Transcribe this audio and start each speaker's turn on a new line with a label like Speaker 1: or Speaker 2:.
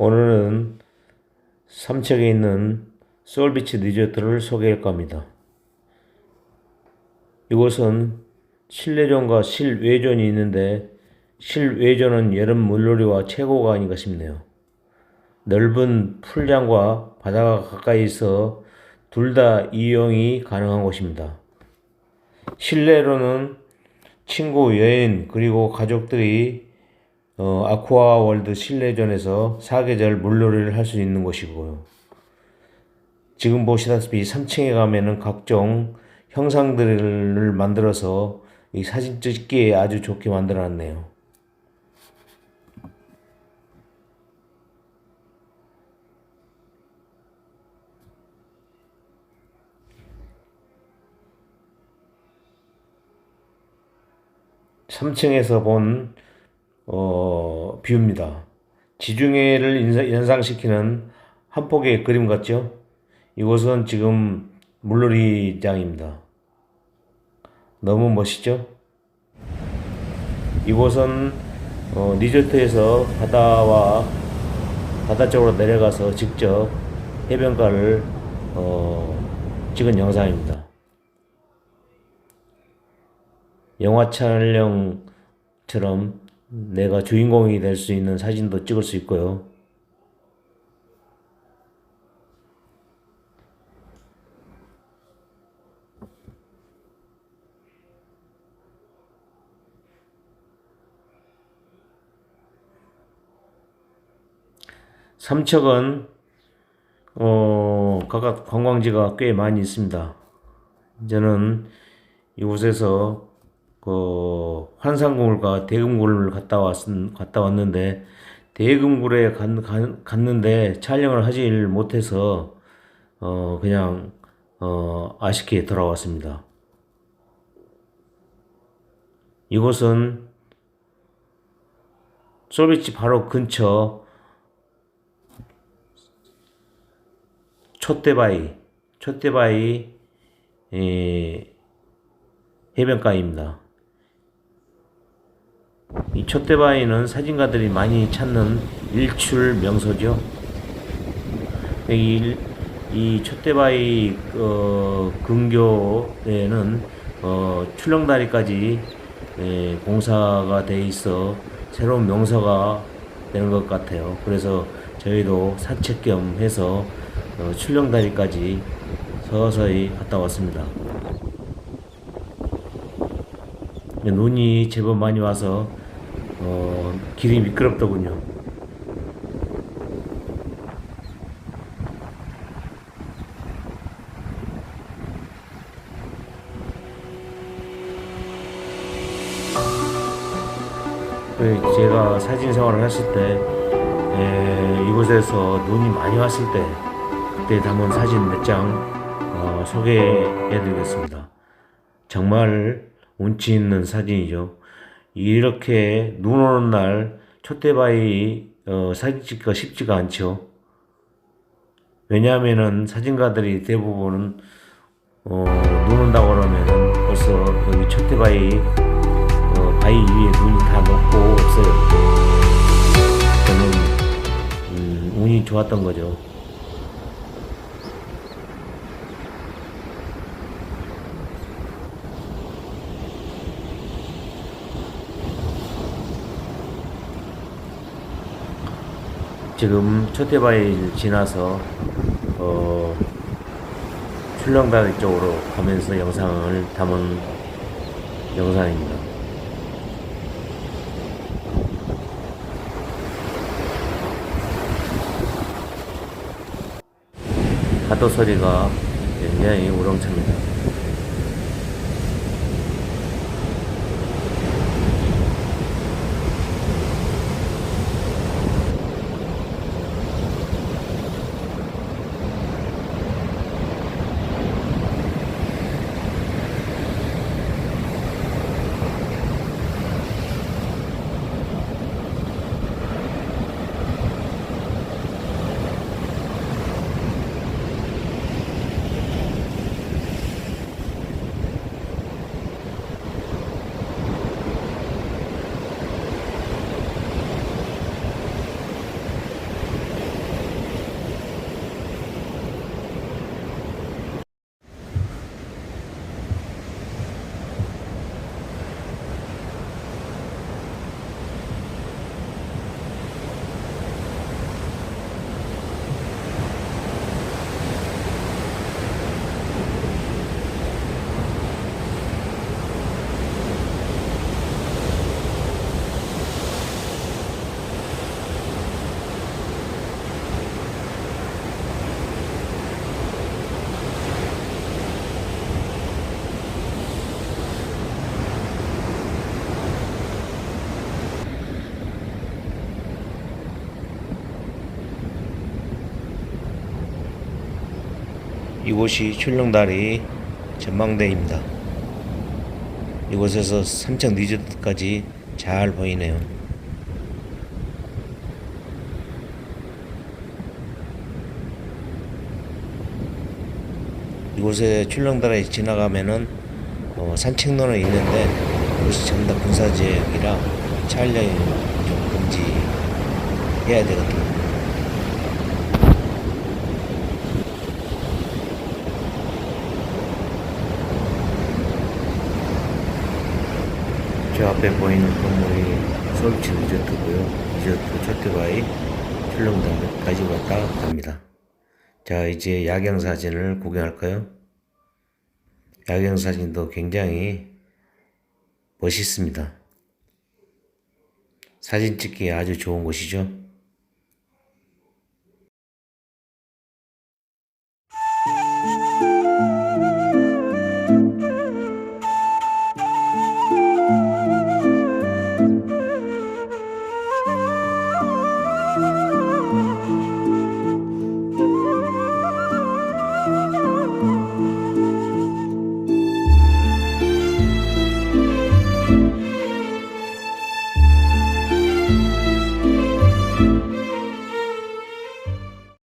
Speaker 1: 오늘은 삼척에 있는 소울비치 리조트를 소개할 겁니다. 이곳은 실내존과 실외존이 있는데 실외존은 여름 물놀이와 최고가 아닌가 싶네요. 넓은 풀장과 바다가 가까이 있어 둘 다 이용이 가능한 곳입니다. 실내로는 친구, 여인, 그리고 가족들이 어, 아쿠아 월드 실내존에서 사계절 물놀이를 할 수 있는 곳이고요. 지금 보시다시피 3층에 가면은 각종 형상들을 만들어서 이 사진 찍기에 아주 좋게 만들어 놨네요. 삼층에서 본 어, 뷰입니다. 지중해를 연상시키는 한 폭의 그림 같죠? 이곳은 지금 물놀이장입니다. 너무 멋있죠? 이곳은 어, 리조트에서 바다와 바다 쪽으로 내려가서 직접 해변가를 어, 찍은 영상입니다. 영화 촬영처럼 내가 주인공이 될 수 있는 사진도 찍을 수 있고요. 삼척은 어, 각각 관광지가 꽤 많이 있습니다. 저는 이곳에서 그 환상굴과 대금굴을 갔다 왔 갔다 왔는데 대금굴에 갔는데 촬영을 하질 못해서 어 그냥 어 아쉽게 돌아왔습니다. 이곳은 솔비치 바로 근처 촛대바위 촛대바위 에, 해변가입니다. 이 촛대바위는 사진가들이 많이 찾는 일출 명소죠. 이, 이 촛대바위 어, 근교에는 어, 출렁다리까지 예, 공사가 돼 있어 새로운 명소가 되는 것 같아요. 그래서 저희도 산책 겸 해서 어, 출렁다리까지 서서히 갔다 왔습니다. 눈이 제법 많이 와서 어, 길이 미끄럽더군요. 그 제가 사진 생활을 했을 때 에, 이곳에서 눈이 많이 왔을 때 그때 담은 사진 몇장 어, 소개해 드리겠습니다. 정말 운치 있는 사진이죠. 이렇게 눈 오는 날 촛대바위 어, 사진 찍기가 쉽지가 않죠. 왜냐하면은 사진가들이 대부분은 어, 눈 온다고 그러면은 벌써 여기 촛대바위 어, 바위 위에 눈이 다 녹고 없어요. 저는 음, 운이 좋았던 거죠. 지금 초대바위를 지나서 어, 출렁다리 쪽으로 가면서 영상을 담은 영상입니다. 파도 소리가 굉장히 우렁찹니다. 이곳이 출렁다리 전망대입니다. 이곳에서 삼척 리조트까지 잘 보이네요. 이곳에 출렁다리 지나가면은 어, 산책로는 있는데 이곳이 전부 다 군사지역이라 촬영이 좀 금지해야 되거든요. 저 앞에 보이는 건물이 서울치 리조트고요. 리조트 첫대바이 출렁다리까지 왔다 갑니다. 자, 이제 야경 사진을 구경할까요? 야경 사진도 굉장히 멋있습니다. 사진 찍기에 아주 좋은 곳이죠.